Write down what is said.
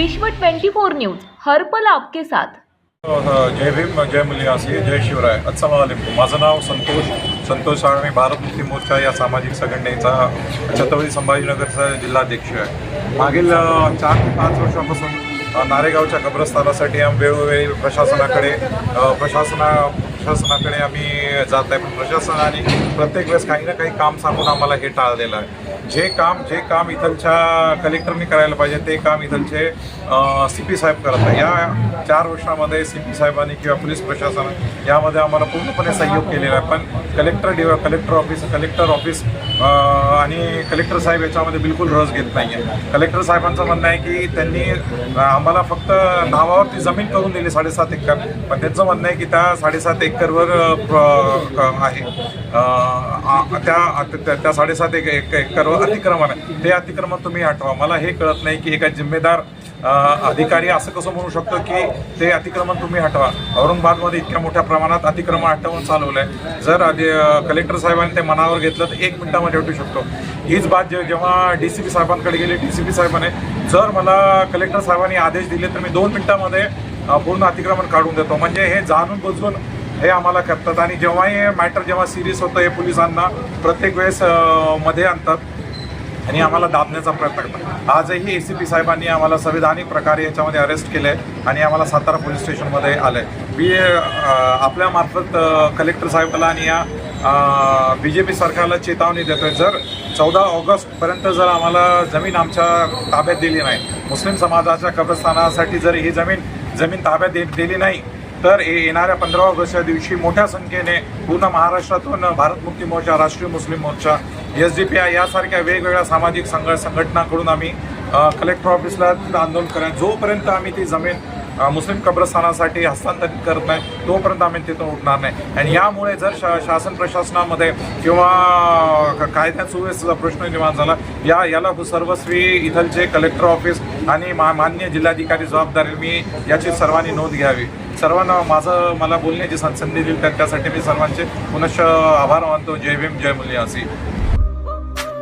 विश्व 24 न्यूज हर पल आपके साथ. जय भीम जय मुलियासी जय शिवराय. अस्सलाम माझं. नाव संतोष संतोष आणि मी भारत मुक्ती मोर्चा या सामाजिक संघटनेचा छत्रपती संभाजीनगरचा जिल्हाध्यक्ष आहे. मागील चार ते पाच वर्षापासून नारेगावच्या कब्रस्थानासाठी आम्ही वेळोवेळी प्रशासनाकडे प्रशासना प्रशासनाकडे आम्ही जात आहे. पण प्रशासनाने प्रत्येक वेळेस काही ना काही काम सांगून आम्हाला हे टाळलेलं आहे. जे काम जे काम इथलच्या कलेक्टरने करायला पाहिजे ते काम इथलचे सी पी साहेब करत आहे. या चार वर्षामध्ये सी पी साहेबांनी किंवा पोलीस प्रशासन यामध्ये आम्हाला पूर्णपणे सहयोग केलेला आहे. पण कलेक्टर डिव कलेक्टर ऑफिस कलेक्टर ऑफिस आणि कलेक्टर साहेब याच्यामध्ये बिलकुल रस घेत नाही आहे कलेक्टर साहेबांचं म्हणणं आहे की त्यांनी आम्हाला फक्त नावावरती जमीन करून दिली साडेसात एकर. पण त्यांचं म्हणणं आहे की त्या साडेसात एकरवर क- आहे. त्या त्या- त्या साडेसात एक एक- एकरवर अतिक्रमण आहे. ते अतिक्रमण तुम्ही हटवा मला हे कळत नाही की एका जिम्मेदार अधिकारी असं कसं म्हणू शकतो की ते अतिक्रमण तुम्ही हटवा. औरंगाबादमध्ये इतक्या मोठ्या प्रमाणात अतिक्रमण हटवून चालवलं आहे. जर आधी कलेक्टर साहेबांनी ते मनावर घेतलं तर एक मिनिटामध्ये हटू शकतो. हीच बात जे- जेव्हा डी सी पी साहेबांकडे गेली डी सी पी साहेबांनी जर मला कलेक्टर साहेबांनी आदेश दिले तर मी दोन मिनिटामध्ये पूर्ण अतिक्रमण काढून देतो. म्हणजे हे जाणून बुजवून हे आम्हाला करतात. आणि जेव्हा हे मॅटर जेव्हा सिरियस होतं हे पोलिसांना प्रत्येक वेळेस मध्ये आणतात. आणि आम्हाला दाबण्याचा प्रयत्न करतात. आजही ए सी पी साहेबांनी आम्हाला संविधानिक प्रकारे याच्यामध्ये अरेस्ट केलं आहे आणि आम्हाला सातारा पोलीस स्टेशनमध्ये आलं आहे मी आपल्यामार्फत कलेक्टर साहेबाला आणि या बी जे पी सरकारला चेतावणी देतोय. जर चौदा ऑगस्टपर्यंत जर आम्हाला जमीन आमच्या ताब्यात दिली नाही मुस्लिम समाजाच्या कब्रस्थानासाठी जर ही जमीन जमीन ताब्यात दे दिली नाही तर येणाऱ्या पंधरा ऑगस्टच्या दिवशी मोठ्या संख्येने पूर्ण महाराष्ट्रातून Bharat Mukti Morcha Rashtriya Muslim Morcha S D P I यासारख्या वेगवेगळ्या सामाजिक संघ संघटनाकडून आम्ही कलेक्टर ऑफिसला आंदोलन करेन जोपर्यंत आम्ही ती जमीन मुस्लिम कब्रस्थानासाठी हस्तांतरित करत नाही तोपर्यंत आम्ही तिथून उठणार नाही. आणि यामुळे जर शा शासन प्रशासनामध्ये किंवा क- कायद्यात सुव्यवस्थेचा प्रश्न निर्माण झाला या याला सर्वस्वी इथलचे कलेक्टर ऑफिस आणि मा मान्य जिल्हाधिकारी जबाबदारी मी याची सर्वांनी नोंद घ्यावी. सर्वांना माझं मला बोलण्याची संधी दिली त्यासाठी मी सर्वांचे पुनश्च आभार मानतो. जय भीम जय मुलियासी